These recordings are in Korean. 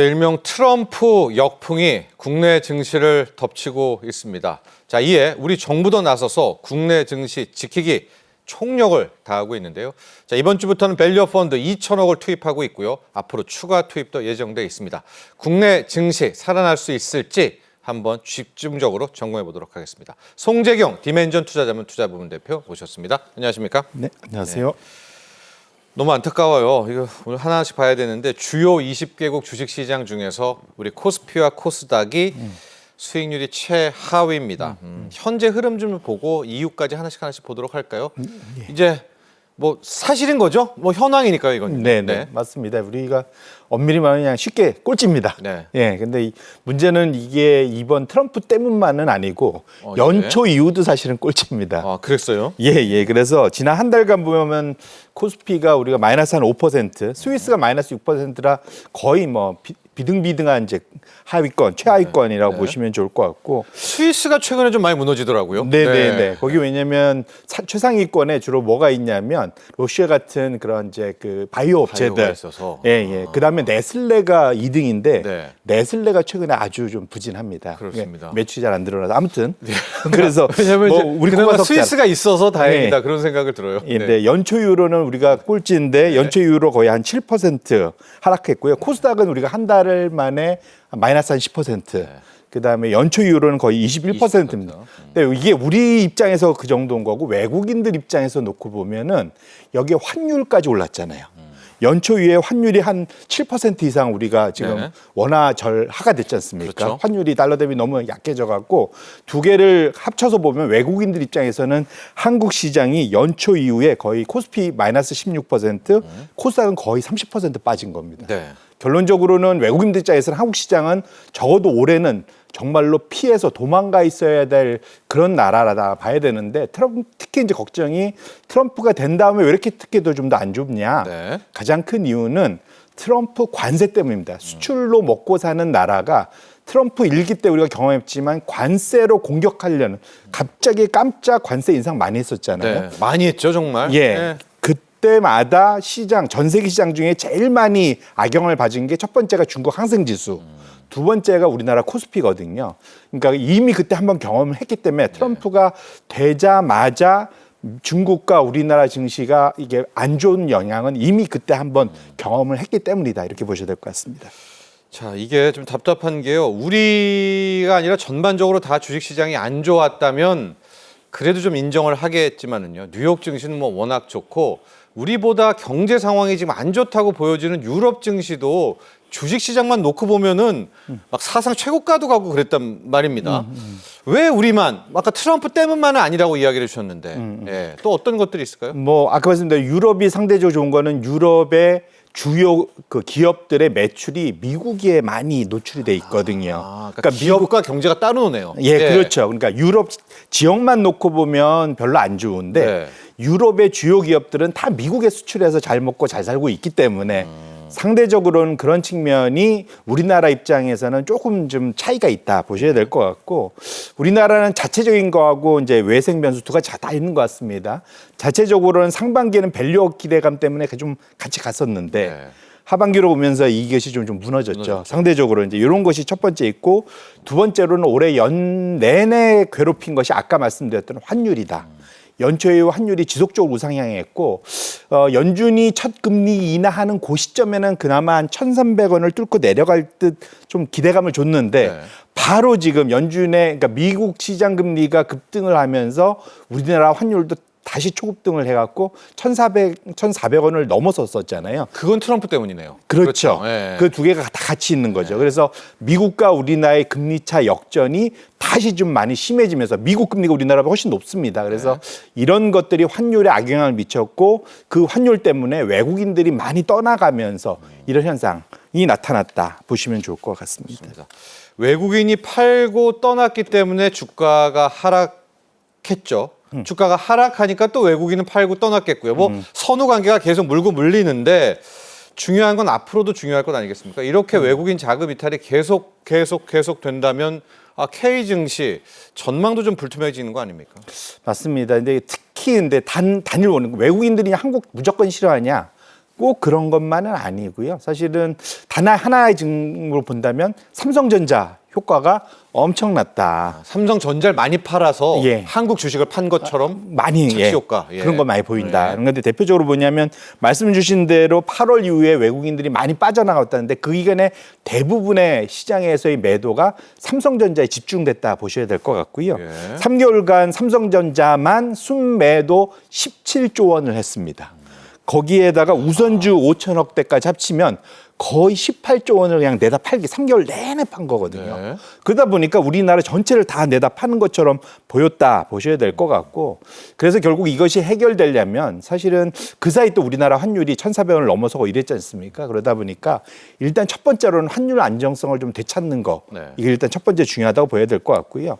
네, 일명 트럼프 역풍이 국내 증시를 덮치고 있습니다. 자, 이에 우리 정부도 나서서 국내 증시 지키기 총력을 다하고 있는데요. 자, 이번 주부터는 밸류 펀드 2천억을 투입하고 있고요. 앞으로 추가 투입도 예정돼 있습니다. 국내 증시 살아날 수 있을지 한번 집중적으로 점검해 보도록 하겠습니다. 송재경 디멘전 투자자문 투자부문 대표 모셨습니다. 안녕하십니까? 네, 안녕하세요. 너무 안타까워요. 이거 오늘 하나씩 봐야 되는데 주요 20개국 주식 시장 중에서 우리 코스피와 코스닥이 수익률이 최하위입니다. 음, 현재 흐름 좀 보고 이유까지 하나씩 하나씩 보도록 할까요? 이제 뭐 사실인 거죠? 뭐 현황이니까요, 이건. 네, 네, 맞습니다. 우리가 엄밀히 말하면 그냥 쉽게 꼴찌입니다. 네. 예, 근데 이 문제는 이게 이번 트럼프 때문만은 아니고 어, 연초 이후도 사실은 꼴찌입니다. 아, 그랬어요? 예, 예. 그래서 지난 한 달간 보면 코스피가 우리가 마이너스 한 5%, 스위스가 마이너스 6%라 거의 뭐 비, 비등비등한 이제 하위권, 최하위권이라고 네. 보시면 좋을 것 같고. 스위스가 최근에 좀 많이 무너지더라고요. 네, 네, 네. 거기 왜냐면 사- 최상위권에 주로 뭐가 있냐면 러시아 같은 그런 이제 그 바이오 업체들. 있어서. 예, 예. 그다음에 네슬레가 2등인데 네. 네슬레가 최근에 아주 좀 부진합니다. 그렇습니다. 예, 매출이 잘안 들어나서 아무튼 그래서 왜냐면 뭐 우리 그나마 스위스 스위스가 있어서 다행이다 네. 그런 생각을 들어요. 예, 네. 연초 이후로는 우리가 꼴찌인데 연초 이후로 거의 한 7% 하락했고요. 코스닥은 우리가 한 달 만에 마이너스 한 10%. 그다음에 연초 이후로는 거의 21%입니다. 근데 이게 우리 입장에서 그 정도인 거고 외국인들 입장에서 놓고 보면은 여기에 환율까지 올랐잖아요. 연초 이후에 환율이 한 7% 이상 우리가 지금 네. 원화 절하가 됐지 않습니까? 그렇죠. 환율이 달러 대비 너무 약해져 갖고 두 개를 합쳐서 보면 외국인들 입장에서는 한국 시장이 연초 이후에 거의 코스피 마이너스 16%, 코스닥은 거의 30% 빠진 겁니다. 네. 결론적으로는 외국인들 입장에서는 한국 시장은 적어도 올해는 정말로 피해서 도망가 있어야 될 그런 나라라다 봐야 되는데 트럼프 특히 이제 걱정이 트럼프가 된 다음에 왜 이렇게 특히도 좀 더안 좋냐? 네. 가장 큰 이유는 트럼프 관세 때문입니다. 수출로 먹고 사는 나라가 트럼프 일기 때 우리가 경험했지만 관세로 공격하려는 갑자기 깜짝 관세 인상 많이 했었잖아요. 네. 많이 했죠, 정말. 예. 네. 그때마다 시장 전 세계 시장 중에 제일 많이 악영을 받은 게 첫 번째가 중국 항생 지수. 두 번째가 우리나라 코스피거든요. 그러니까 이미 그때 한번 경험을 했기 때문에 트럼프가 되자마자 중국과 우리나라 증시가 이게 안 좋은 영향은 이미 그때 한번 경험을 했기 때문이다. 이렇게 보셔야 될 것 같습니다. 자, 이게 좀 답답한 게요. 우리가 아니라 전반적으로 다 주식 시장이 안 좋았다면 그래도 좀 인정을 하겠지만은요. 뉴욕 증시는 뭐 워낙 좋고 우리보다 경제 상황이 지금 안 좋다고 보여지는 유럽 증시도 주식 시장만 놓고 보면은 막 사상 최고가도 가고 그랬단 말입니다. 왜 우리만 아까 트럼프 때문만은 아니라고 이야기를 주셨는데 예, 또 어떤 것들이 있을까요? 뭐 아까 말씀드린 유럽이 상대적으로 좋은 거는 유럽의 주요 그 기업들의 매출이 미국에 많이 노출이 돼 있거든요. 아, 그러니까, 기업과 경제가 따로 노네요. 예, 그렇죠. 그러니까 유럽 지역만 놓고 보면 별로 안 좋은데 네. 유럽의 주요 기업들은 다 미국에 수출해서 잘 먹고 잘 살고 있기 때문에 상대적으로는 그런 측면이 우리나라 입장에서는 조금 좀 차이가 있다 보셔야 될 것 같고 우리나라는 자체적인 거하고 이제 외생 변수 두 가지 다 있는 것 같습니다. 자체적으로는 상반기에는 밸류 기대감 때문에 좀 같이 갔었는데 네. 하반기로 오면서 이것이 좀, 좀 무너졌죠. 무너졌죠. 상대적으로 이제 이런 것이 첫 번째 있고 두 번째로는 올해 연 내내 괴롭힌 것이 아까 말씀드렸던 환율이다. 연초에 환율이 지속적으로 우상향했고 어, 연준이 첫 금리 인하하는 그 시점에는 그나마 한 1,300원을 뚫고 내려갈 듯 좀 기대감을 줬는데 네. 바로 지금 연준의 그러니까 미국 시장 금리가 급등을 하면서 우리나라 환율도 다시 초급등을 해갖고 1,400, 1,400원을 넘어섰었잖아요. 그건 트럼프 때문이네요. 그렇죠. 예. 그 두 개가 다 같이 있는 거죠. 그래서 미국과 우리나라의 금리 차 역전이 다시 좀 많이 심해지면서 미국 금리가 우리나라보다 훨씬 높습니다. 그래서 이런 것들이 환율에 악영향을 미쳤고 그 환율 때문에 외국인들이 많이 떠나가면서 이런 현상이 나타났다 보시면 좋을 것 같습니다. 맞습니다. 외국인이 팔고 떠났기 때문에 주가가 하락했죠. 음. 주가가 하락하니까 또 외국인은 팔고 떠났겠고요. 뭐 선후 관계가 계속 물고 물리는데 중요한 건 앞으로도 중요할 것 아니겠습니까? 이렇게 음. 외국인 자금 이탈이 계속 계속 계속 된다면 아, K 증시 전망도 좀 불투명해지는 거 아닙니까? 맞습니다. 근데 특히 근데 단 단일 원은 외국인들이 한국 무조건 싫어하냐? 꼭 그런 것만은 아니고요. 사실은 단 하나의 증으로 본다면 삼성전자 효과가 엄청났다. 삼성전자를 많이 팔아서 예. 한국 주식을 판 것처럼 많이 착시 예, 효과. 예. 그런 거 많이 보인다. 네. 그런데 대표적으로 뭐냐면 말씀 주신 대로 8월 이후에 외국인들이 많이 빠져나갔다는데 그 이견의 대부분의 시장에서의 매도가 삼성전자에 집중됐다 보셔야 될 것 같고요. 예. 3개월간 삼성전자만 순매도 17조 원을 했습니다. 거기에다가 우선주 5천억 대까지 합치면 거의 18조 원을 그냥 내다 팔기 3개월 내내 판 거거든요. 네. 그러다 보니까 우리나라 전체를 다 내다 파는 것처럼 보였다 보셔야 될 것 같고 그래서 결국 이것이 해결되려면 사실은 그 사이 또 우리나라 환율이 1,400원을 넘어서고 이랬지 않습니까? 그러다 보니까 일단 첫 번째로는 환율 안정성을 좀 되찾는 거 네. 이게 일단 첫 번째 중요하다고 보여야 될 것 같고요.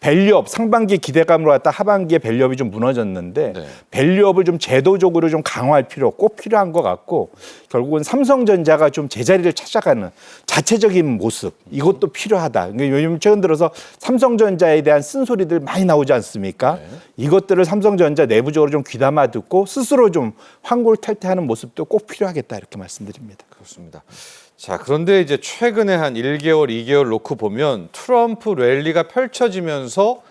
밸류업 상반기 기대감으로 갔다 하반기에 밸류업이 좀 무너졌는데 네. 밸류업을 좀 제도적으로 좀 강화할 필요 꼭 필요한 것 같고 결국은 삼성전자가 좀 제자리를 찾아가는 자체적인 모습 이것도 필요하다. 그러니까 요즘 최근 들어서 삼성전자에 대한 쓴소리들 많이 나오지 않습니까? 이것들을 삼성전자 내부적으로 좀 귀담아 듣고 스스로 좀 환골 탈퇴하는 모습도 꼭 필요하겠다 이렇게 말씀드립니다. 그렇습니다. 자, 그런데 이제 최근에 한 1개월, 2개월 놓고 보면 트럼프 랠리가 펼쳐지면서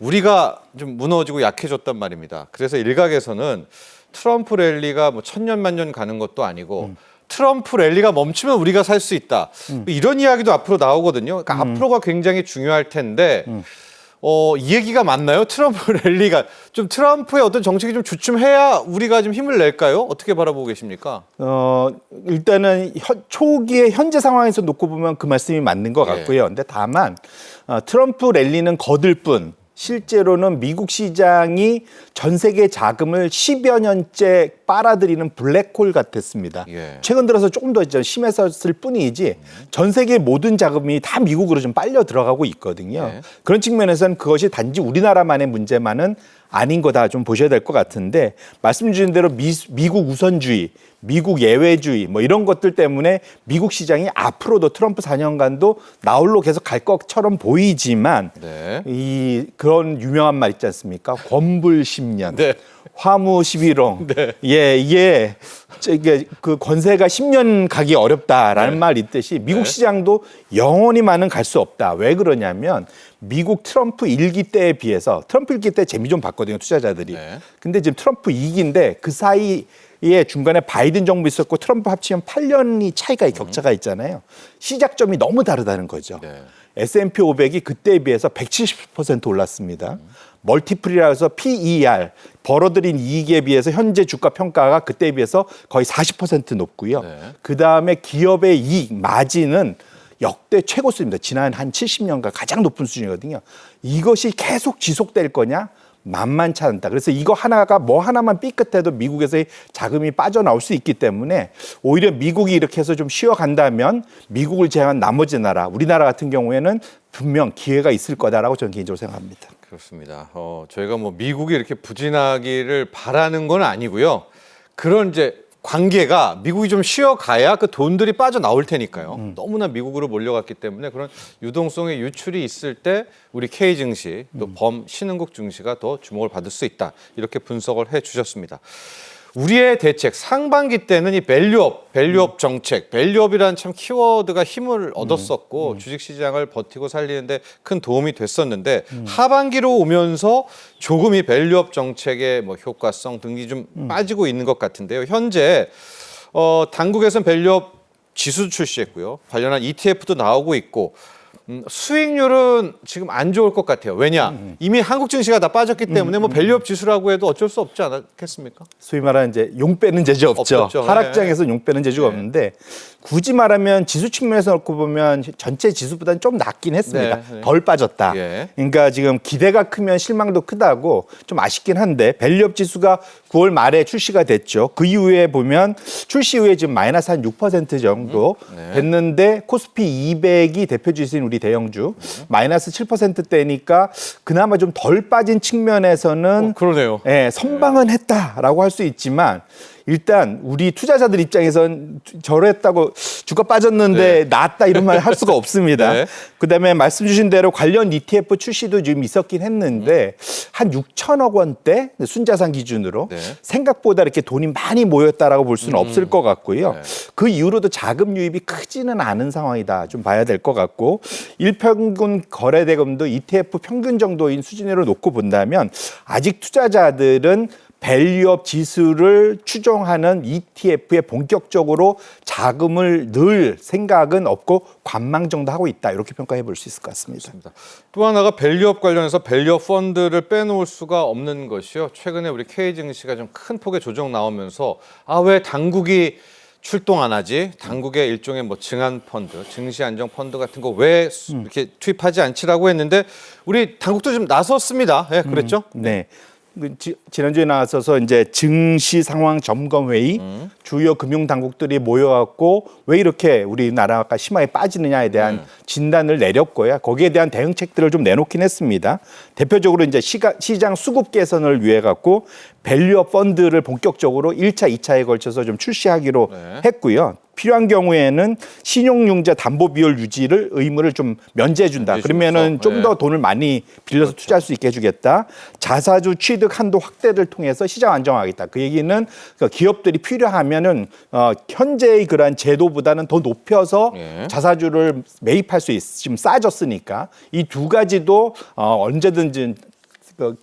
우리가 좀 무너지고 약해졌단 말입니다. 그래서 일각에서는 트럼프 랠리가 뭐 천년 만년 가는 것도 아니고 트럼프 랠리가 멈추면 우리가 살 수 있다. 이런 이야기도 앞으로 나오거든요. 그러니까 앞으로가 굉장히 중요할 텐데 어, 이 얘기가 맞나요? 트럼프 랠리가 좀 트럼프의 어떤 정책이 좀 주춤해야 우리가 좀 힘을 낼까요? 어떻게 바라보고 계십니까? 어 일단은 현- 초기에 현재 상황에서 놓고 보면 그 말씀이 맞는 것 예. 같고요. 근데 다만 어, 트럼프 랠리는 거들 뿐 실제로는 미국 시장이 전 세계 자금을 10여 년째 빨아들이는 블랙홀 같았습니다. 예. 최근 들어서 조금 더 심해졌을 뿐이지 전 세계 모든 자금이 다 미국으로 좀 빨려 들어가고 있거든요. 네. 그런 측면에서는 그것이 단지 우리나라만의 문제만은 아닌 거다 좀 보셔야 될 것 같은데 말씀 주신 대로 미, 미국 우선주의, 미국 예외주의 뭐 이런 것들 때문에 미국 시장이 앞으로도 트럼프 4년간도 나홀로 계속 갈 것처럼 보이지만 네. 이 그런 유명한 말 있지 않습니까? 권불 10년. 네. 화무 11홍. 네. 예, 이게 저 이게 그 권세가 10년 가기 어렵다라는 네. 말 있듯이 미국 네. 시장도 영원히만은 갈 수 없다. 왜 그러냐면 미국 트럼프 일기 때에 비해서 트럼프 일기 때 재미 좀 봤거든요, 투자자들이. 네. 근데 지금 트럼프 2기인데 그 사이에 중간에 바이든 정부 있었고 트럼프 합치면 8년이 차이가 격차가 있잖아요. 시작점이 너무 다르다는 거죠. 네. S&P 500이 그때에 비해서 170% 올랐습니다. 멀티플이라 해서 PER 벌어들인 이익에 비해서 현재 주가 평가가 그때에 비해서 거의 40% 높고요. 네. 그 다음에 기업의 이익 마진은 역대 최고 수입니다. 지난 한 70년간 가장 높은 수준이거든요. 이것이 계속 지속될 거냐? 만만치 않다. 그래서 이거 하나가 뭐 하나만 삐끗해도 미국에서의 자금이 빠져나올 수 있기 때문에 오히려 미국이 이렇게 해서 좀 쉬어간다면 미국을 제외한 나머지 나라, 우리나라 같은 경우에는 분명 기회가 있을 거다라고 저는 개인적으로 생각합니다. 그렇습니다. 어, 저희가 뭐 미국이 이렇게 부진하기를 바라는 건 아니고요. 그런 이제 관계가 미국이 좀 쉬어가야 그 돈들이 빠져나올 테니까요. 너무나 미국으로 몰려갔기 때문에 그런 유동성의 유출이 있을 때 우리 K 증시 또범 신흥국 증시가 더 주목을 받을 수 있다. 이렇게 분석을 해 주셨습니다. 우리의 대책 상반기 때는 이 밸류업, 밸류업 정책, 밸류업이라는 참 키워드가 힘을 얻었었고 주식 시장을 버티고 살리는데 큰 도움이 됐었는데 하반기로 오면서 조금 이 밸류업 정책의 뭐 효과성 등이 좀 빠지고 있는 것 같은데요. 현재 어 당국에서는 밸류업 지수 출시했고요. 관련한 ETF도 나오고 있고 음, 수익률은 지금 안 좋을 것 같아요. 왜냐? 이미 한국 증시가 다 빠졌기 때문에 뭐 밸류업 지수라고 해도 어쩔 수 없지 않겠습니까? 소위 말하는 이제 용 빼는 재주 없죠. 없었죠. 하락장에서 용 빼는 재주가 네. 없는데 굳이 말하면 지수 측면에서 놓고 보면 전체 지수보다는 좀 낮긴 했습니다. 네, 네. 덜 빠졌다. 예. 그러니까 지금 기대가 크면 실망도 크다고 좀 아쉽긴 한데 밸류업 지수가 9월 말에 출시가 됐죠. 그 이후에 보면 출시 후에 지금 마이너스 한 6% 정도 네. 됐는데 코스피 200이 대표 지수인 우리 대형주 마이너스 7%대니까 그나마 좀 덜 빠진 측면에서는 어, 그러네요. 예, 선방은 했다라고 할 수 있지만 일단 우리 투자자들 입장에선 저랬다고 주가 빠졌는데 나았다 이런 말 할 수가 없습니다. 네. 그다음에 말씀 주신 대로 관련 ETF 출시도 지금 있었긴 했는데 한 6천억 원대 순자산 기준으로 네. 생각보다 이렇게 돈이 많이 모였다라고 볼 수는 없을 것 같고요. 네. 그 이후로도 자금 유입이 크지는 않은 상황이다. 좀 봐야 될 것 같고 일평균 거래 대금도 ETF 평균 정도인 수준으로 놓고 본다면 아직 투자자들은 밸류업 지수를 추종하는 ETF에 본격적으로 자금을 넣을 생각은 없고 관망 정도 하고 있다. 이렇게 평가해 볼 수 있을 것 같습니다. 또 하나가 밸류업 관련해서 밸류업 펀드를 빼놓을 수가 없는 것이요. 최근에 우리 K 증시가 좀 큰 폭의 조정 나오면서 아 왜 당국이 출동 안 하지? 당국의 일종의 뭐 증안 펀드, 증시 안정 펀드 같은 거 왜 이렇게 투입하지 않지라고 했는데 우리 당국도 좀 나섰습니다. 예, 그랬죠? 네. 그 지- 지난주에 나왔어서 이제 증시 상황 점검 회의 주요 금융 당국들이 모여 갖고 왜 이렇게 우리나라가 심하게 빠지느냐에 대한 진단을 내렸고요. 거기에 대한 대응책들을 좀 내놓긴 했습니다. 대표적으로 이제 시가, 시장 수급 개선을 위해 갖고 밸류업 펀드를 본격적으로 1차, 2차에 걸쳐서 좀 출시하기로 네. 했고요. 필요한 경우에는 신용융자 담보 비율 유지를 의무를 좀 면제해 준다. 그러면은 주면서, 좀더 네. 돈을 많이 빌려서 투자할 수 있게 해주겠다. 자사주 취득 한도 확대를 통해서 시장 안정하겠다. 그 얘기는 그 기업들이 필요하면은 어, 현재의 그러한 제도보다는 더 높여서 예. 자사주를 매입할 수 있. 지금 싸졌으니까 이 두 가지도 어, 언제든지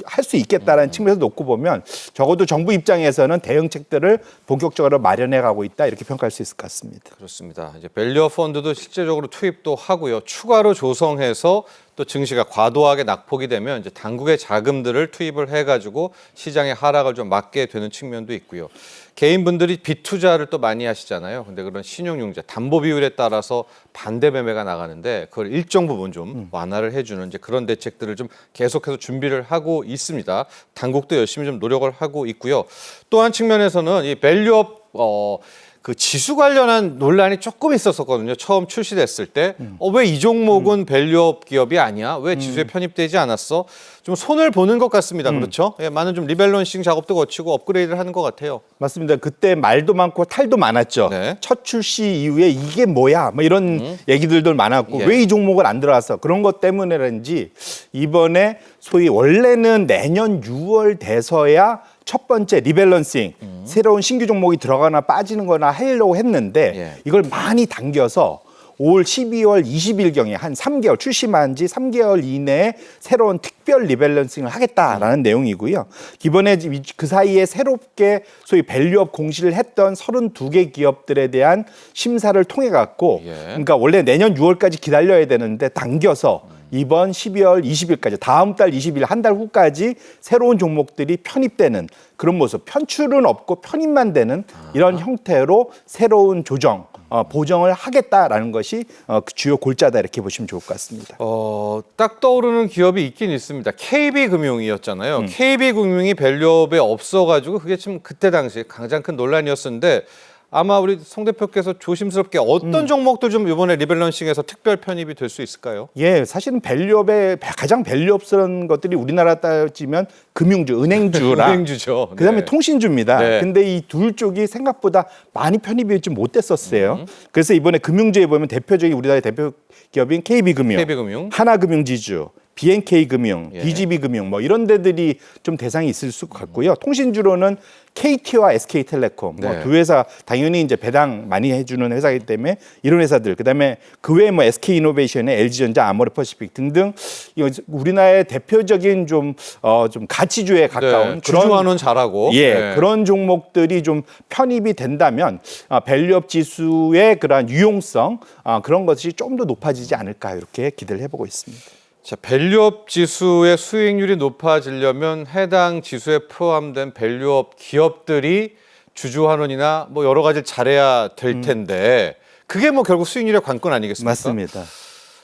할 수 있겠다라는 측면에서 놓고 보면 적어도 정부 입장에서는 대응책들을 본격적으로 마련해 가고 있다 이렇게 평가할 수 있을 것 같습니다. 그렇습니다. 이제 밸류업 펀드도 실제적으로 투입도 하고요. 추가로 조성해서 또 증시가 과도하게 낙폭이 되면 이제 당국의 자금들을 투입을 해가지고 시장의 하락을 좀 막게 되는 측면도 있고요. 개인분들이 빚 투자를 또 많이 하시잖아요. 근데 그런 신용융자 담보 비율에 따라서 반대 매매가 나가는데 그걸 일정 부분 좀 완화를 해주는 이제 그런 대책들을 좀 계속해서 준비를 하고 있습니다. 당국도 열심히 좀 노력을 하고 있고요. 또 한 측면에서는 이 밸류업 어, 그 지수 관련한 논란이 조금 있었었거든요. 처음 출시됐을 때. 어, 왜 이 종목은 밸류업 기업이 아니야? 왜 지수에 편입되지 않았어? 좀 손을 보는 것 같습니다. 그렇죠? 예, 많은 좀 리밸런싱 작업도 거치고 업그레이드를 하는 것 같아요. 맞습니다. 그때 말도 많고 탈도 많았죠. 네. 첫 출시 이후에 이게 뭐야? 뭐 이런 얘기들도 많았고 예. 왜 이 종목을 안 들어왔어? 그런 것 때문에인지 이번에 소위 원래는 내년 6월 돼서야 첫 번째 리밸런싱 새로운 신규 종목이 들어가나 빠지는 거나 하려고 했는데 예. 이걸 많이 당겨서 올 12월 20일 경에 한 3개월 출시만 지 3개월 이내에 새로운 특별 리밸런싱을 하겠다라는 내용이고요. 기본에 그 사이에 새롭게 소위 밸류업 공시를 했던 32개 기업들에 대한 심사를 통해 갖고 예. 그러니까 원래 내년 6월까지 기다려야 되는데 당겨서 이번 12월 20일까지 다음 달 20일 한 달 후까지 새로운 종목들이 편입되는 그런 모습 편출은 없고 편입만 되는 이런 형태로 새로운 조정 어, 보정을 하겠다라는 것이 어, 그 주요 골자다 이렇게 보시면 좋을 것 같습니다. 어, 딱 떠오르는 기업이 있긴 있습니다. KB금융이었잖아요. 음. KB금융이 밸류업에 없어가지고 그게 좀 그때 당시 가장 큰 논란이었었는데 아마 우리 송 대표께서 조심스럽게 어떤 음. 종목들 좀 이번에 리밸런싱에서 특별 편입이 될 수 있을까요? 예, 사실은 밸류업의 가장 밸류업스러운 것들이 우리나라 따지면 금융주, 은행주랑 은행주죠. 그다음에 네. 통신주입니다. 네. 근데 이 둘 쪽이 생각보다 많이 편입이 좀 못됐었어요. 그래서 이번에 금융주에 보면 대표적인 우리나라의 대표 기업인 KB금융, KB금융. 하나금융지주, BNK금융, 예. DGB금융 뭐 이런 데들이 좀 대상이 있을 수 같고요. 통신주로는 KT와 SK텔레콤 네. 뭐두 회사 당연히 이제 배당 많이 해주는 회사이기 때문에 이런 회사들 그다음에 그 외에 뭐 SK이노베이션의 LG전자, 아모레퍼시픽 등등 이거 우리나라의 대표적인 좀어좀 가치주에 가까운 네, 주주환원 잘하고. 예, 네. 그런 종목들이 좀 편입이 된다면 아, 밸류업 지수의 그러한 유용성 아, 그런 것이 좀 더 높아지지 않을까 이렇게 기대를 해보고 있습니다. 자, 밸류업 지수의 수익률이 높아지려면 해당 지수에 포함된 밸류업 기업들이 주주 환원이나 뭐 여러 가지 잘해야 될 텐데 그게 뭐 결국 수익률의 관건 아니겠습니까? 맞습니다.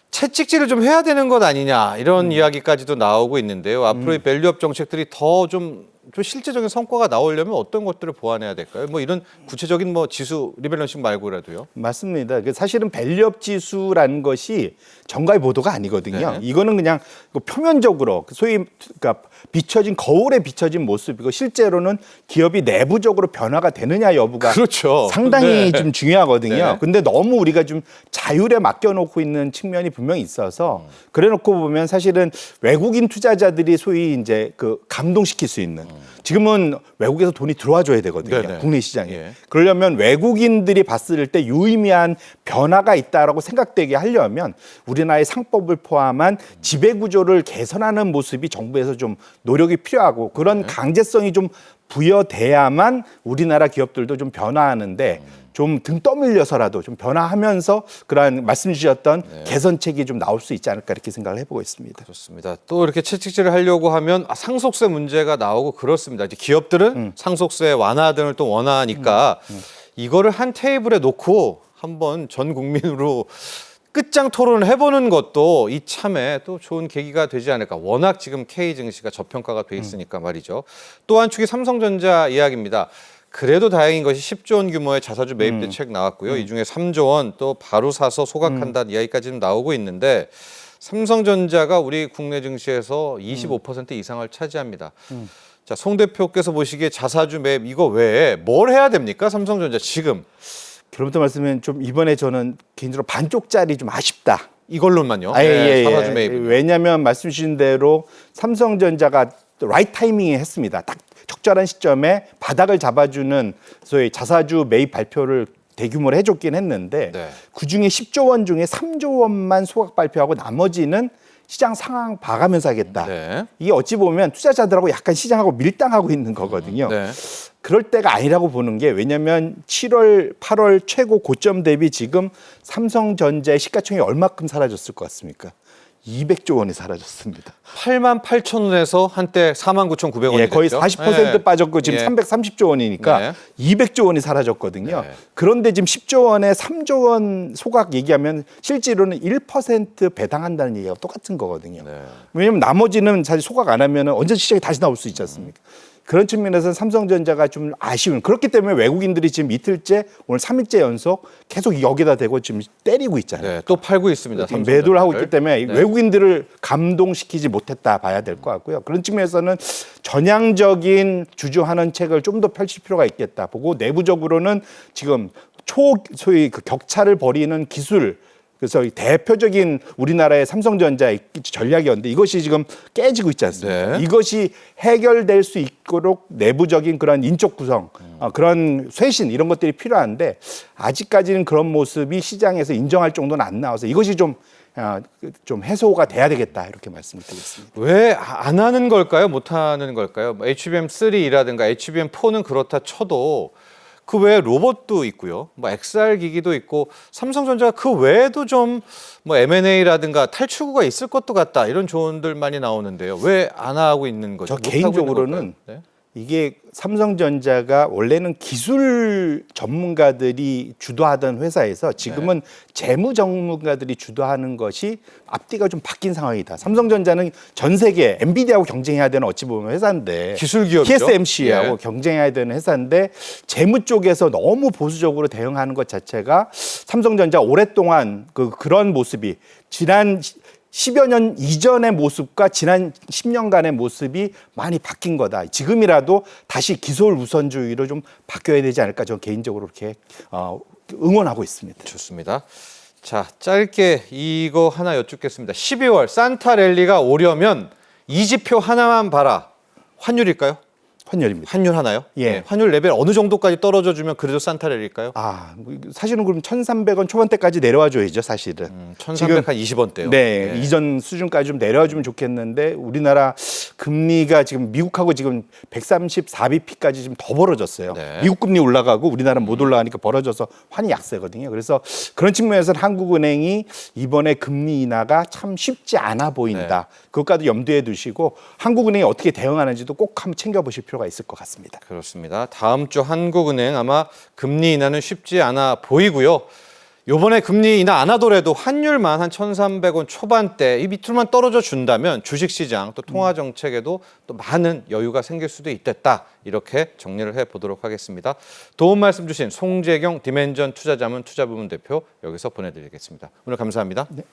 채찍질을 좀 해야 되는 것 아니냐 이런 이야기까지도 나오고 있는데요. 앞으로 이 밸류업 정책들이 더좀 좀 실제적인 성과가 나오려면 어떤 것들을 보완해야 될까요? 뭐 이런 구체적인 뭐 지수 리밸런싱 말고라도요. 맞습니다. 그 사실은 밸류업 지수라는 것이 정가의 보도가 아니거든요. 네. 이거는 그냥 그 표면적으로 그 소위 그러니까 비춰진 거울에 비춰진 모습이고 실제로는 기업이 내부적으로 변화가 되느냐 여부가 그렇죠. 상당히 네. 좀 중요하거든요. 네. 근데 너무 우리가 좀 자율에 맡겨놓고 있는 측면이 분명히 있어서 그래놓고 보면 사실은 외국인 투자자들이 소위 이제 그 감동시킬 수 있는 지금은 외국에서 돈이 들어와 줘야 되거든요. 네네. 국내 시장에. 예. 그러려면 외국인들이 봤을 때 유의미한 변화가 있다라고 생각되게 하려면 우리나라의 상법을 포함한 지배 구조를 개선하는 모습이 정부에서 좀 노력이 필요하고 그런 강제성이 좀 부여돼야만 우리나라 기업들도 좀 변화하는데 좀 등 떠밀려서라도 좀 변화하면서 그러한 말씀 주셨던 개선책이 좀 나올 수 있지 않을까 이렇게 생각을 해보고 있습니다. 좋습니다. 또 이렇게 채찍질을 하려고 하면 아, 상속세 문제가 나오고 그렇습니다. 이제 기업들은 상속세 완화 등을 또 원하니까 이거를 한 테이블에 놓고 한번 전 국민으로 끝장 토론을 해보는 것도 이 참에 또 좋은 계기가 되지 않을까. 워낙 지금 K 증시가 저평가가 돼 있으니까 말이죠. 또 한 축이 삼성전자 이야기입니다. 그래도 다행인 것이 10조 원 규모의 자사주 매입 대책 나왔고요. 이 중에 3조 원 또 바로 사서 소각한다는 이야기까지 는 나오고 있는데 삼성전자가 우리 국내 증시에서 25% 이상을 차지합니다. 자, 송 대표께서 보시기에 자사주 매입 이거 외에 뭘 해야 됩니까? 삼성전자 지금 그럼부터 말씀은 좀 이번에 저는 개인적으로 반쪽짜리 좀 아쉽다. 이걸로만요. 아, 예, 네, 예, 자사주 예. 매입. 왜냐하면 말씀 주신 대로 삼성전자가 또 라이트 타이밍에 했습니다. 딱 적절한 시점에 바닥을 잡아주는 소위 자사주 매입 발표를 대규모로 해줬긴 했는데 네. 그 중에 10조 원 중에 3조 원만 소각 발표하고 나머지는 시장 상황 봐가면서 하겠다. 네. 이게 어찌 보면 투자자들하고 약간 시장하고 밀당하고 있는 거거든요. 네. 그럴 때가 아니라고 보는 게 왜냐하면 7월, 8월 최고 고점 대비 지금 삼성전자의 시가총액이 얼마큼 사라졌을 것 같습니까? 200조 원이 사라졌습니다. 8만 8천 원에서 한때 4만 9천 9백 원이 예, 거의 됐죠. 40% 예. 빠졌고 지금 예. 330조 원이니까 네. 200조 원이 사라졌거든요. 네. 그런데 지금 10조 원에 3조 원 소각 얘기하면 실제로는 1% 배당한다는 얘기가 똑같은 거거든요. 네. 왜냐하면 나머지는 사실 소각 안 하면 언제 시장에 다시 나올 수 있지 않습니까? 그런 측면에서는 삼성전자가 좀 아쉬운 그렇기 때문에 외국인들이 지금 이틀째 오늘 3일째 연속 계속 여기다 대고 지금 때리고 있잖아요. 네, 또 팔고 있습니다. 매도를 하고 있기 때문에 네. 외국인들을 감동시키지 못했다 봐야 될 것 같고요. 그런 측면에서는 전향적인 주주하는 책을 좀 더 펼칠 필요가 있겠다 보고 내부적으로는 지금 초 소위 그 격차를 벌이는 기술 그래서 이 대표적인 우리나라의 삼성전자의 전략이었는데 이것이 지금 깨지고 있지 않습니까? 네. 이것이 해결될 수 있도록 내부적인 그런 인적 구성, 어, 그런 쇄신 이런 것들이 필요한데 아직까지는 그런 모습이 시장에서 인정할 정도는 안 나와서 이것이 좀 어, 좀 해소가 돼야 되겠다 이렇게 말씀드리겠습니다. 왜 안 하는 걸까요? 못 하는 걸까요? 뭐 HBM3라든가 HBM4는 그렇다 쳐도 그 외에 로봇도 있고요. 뭐 XR 기기도 있고 삼성전자가 그 외에도 좀 뭐 M&A라든가 탈출구가 있을 것도 같다. 이런 조언들 많이 나오는데요. 왜 안 하고 있는 거죠? 저 개인적으로는? 네? 이게 삼성전자가 원래는 기술 전문가들이 주도하던 회사에서 지금은 재무 전문가들이 주도하는 것이 앞뒤가 좀 바뀐 상황이다. 삼성전자는 전 세계 엔비디아하고 경쟁해야 되는 어찌 보면 회사인데 기술 기업이죠. TSMC하고 예. 경쟁해야 되는 회사인데 재무 쪽에서 너무 보수적으로 대응하는 것 자체가 삼성전자 오랫동안 그 그런 모습이 지난 10여 년 이전의 모습과 지난 10년간의 모습이 많이 바뀐 거다. 지금이라도 다시 기술 우선주의로 좀 바뀌어야 되지 않을까 저는 개인적으로 이렇게 어, 응원하고 있습니다. 좋습니다. 자, 짧게 이거 하나 여쭙겠습니다. 12월 산타 랠리가 오려면 이지표 하나만 봐라. 환율일까요? 환열입니다. 환율 하나요? 예. 네, 환율 레벨 어느 정도까지 떨어져 주면 그래도 산타렐일까요? 아, 뭐 사실은 그럼 1,300원 초반대까지 내려와 줘야죠, 사실은. 음, 1,300한 20원대요. 네, 이전 수준까지 좀 내려주면 좋겠는데 우리나라 금리가 지금 미국하고 지금 134bp까지 지금 더 벌어졌어요. 네. 미국 금리 올라가고 우리나라 못 올라가니까 벌어져서 환이 약세거든요. 그래서 그런 측면에서는 한국은행이 이번에 금리 인하가 참 쉽지 않아 보인다. 네. 그것까지 염두에 두시고 한국은행이 어떻게 대응하는지도 꼭 한번 챙겨 보실 필요가 있을 것 같습니다. 그렇습니다. 다음 주 한국은행 아마 금리 인하는 쉽지 않아 보이고요. 요번에 금리 인하 안 하더라도 환율만 한 1,300원 초반대 이 밑으로만 떨어져 준다면 주식 시장 또 통화 정책에도 또 많은 여유가 생길 수도 있겠다. 이렇게 정리를 해 보도록 하겠습니다. 도움 말씀 주신 송재경 디멘전 투자자문 투자부문 대표 여기서 보내 드리겠습니다. 오늘 감사합니다. 네.